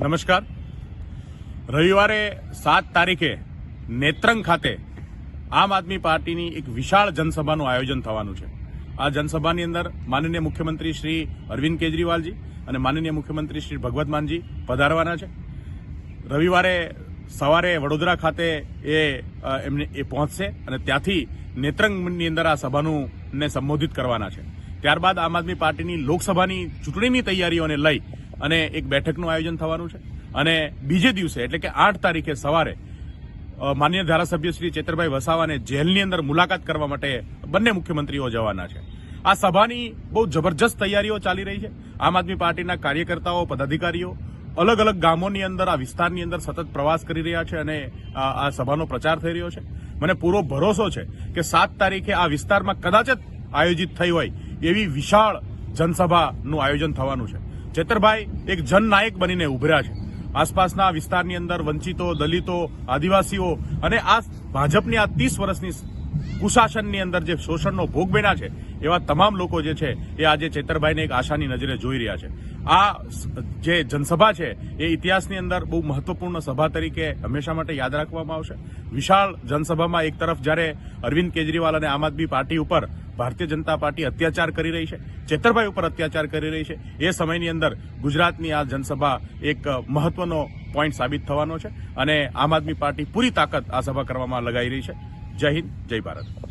નમસ્કાર. રવિવારે સાત તારીખે નેત્રંગ ખાતે આમ આદમી પાર્ટીની એક વિશાળ જનસભાનું આયોજન થવાનું છે. આ જનસભાની અંદર માનનીય મુખ્યમંત્રી શ્રી અરવિંદ કેજરીવાલજી અને માનનીય મુખ્યમંત્રી શ્રી ભગવત માનજી પધારવાના છે. રવિવારે સવારે વડોદરા ખાતે એ એમને એ પહોંચશે અને ત્યાંથી નેત્રંગની અંદર આ સભાનું ને સંબોધિત કરવાના છે. ત્યારબાદ આમ આદમી પાર્ટીની લોકસભાની ચૂંટણીની તૈયારીઓને લઈ અને એક બેઠકનું આયોજન થવાનું છે. અને બીજે દિવસે, એટલે કે આઠ તારીખે સવારે માન્ય ધારાસભ્ય શ્રી ચેતરભાઈ વસાવાને જેલની અંદર મુલાકાત કરવા માટે બંને મુખ્યમંત્રીઓ જવાના છે. આ સભાની બહુ જબરજસ્ત તૈયારીઓ ચાલી રહી છે. આમ આદમી પાર્ટીના કાર્યકર્તાઓ, પદાધિકારીઓ અલગ અલગ ગામોની અંદર, આ વિસ્તારની અંદર સતત પ્રવાસ કરી રહ્યા છે અને આ સભાનો પ્રચાર થઈ રહ્યો છે. મને પૂરો ભરોસો છે કે સાત તારીખે આ વિસ્તારમાં કદાચ આયોજિત થઈ હોય એવી વિશાળ જનસભાનું આયોજન થવાનું છે. ચેતરભાઈ એક જનનાયક બનીને ઉભર્યા છે. આસપાસના વિસ્તારની અંદર વંચિતો, દલિતો, આદિવાસીઓ અને આ ભાજપની આ ત્રીસ વર્ષની કુશાસનની અંદર જે શોષણનો ભોગ બન્યા છે, એવા તમામ લોકો જે છે એ આજે ચેતરભાઈને એક આશાની નજરે જોઈ રહ્યા છે. આ જે જનસભા છે એ ઇતિહાસની અંદર બહુ મહત્વપૂર્ણ સભા તરીકે હંમેશા માટે યાદ રાખવામાં આવશે. વિશાળ જનસભામાં એક તરફ જ્યારે અરવિંદ કેજરીવાલ અને આમ આદમી પાર્ટી ઉપર ભારતીય જનતા પાર્ટી અત્યાચાર કરી રહી છે, ચેતરભાઈ ઉપર અત્યાચાર કરી રહી છે. એ સમયની અંદર ગુજરાતની આ જનસભા એક મહત્વનો પોઈન્ટ સાબિત થવાનો છે અને આમ આદમી પાર્ટી પૂરી તાકાત આ સભા કરવામાં લગાઈ રહી છે. જય હિન્દ, જય ભારત.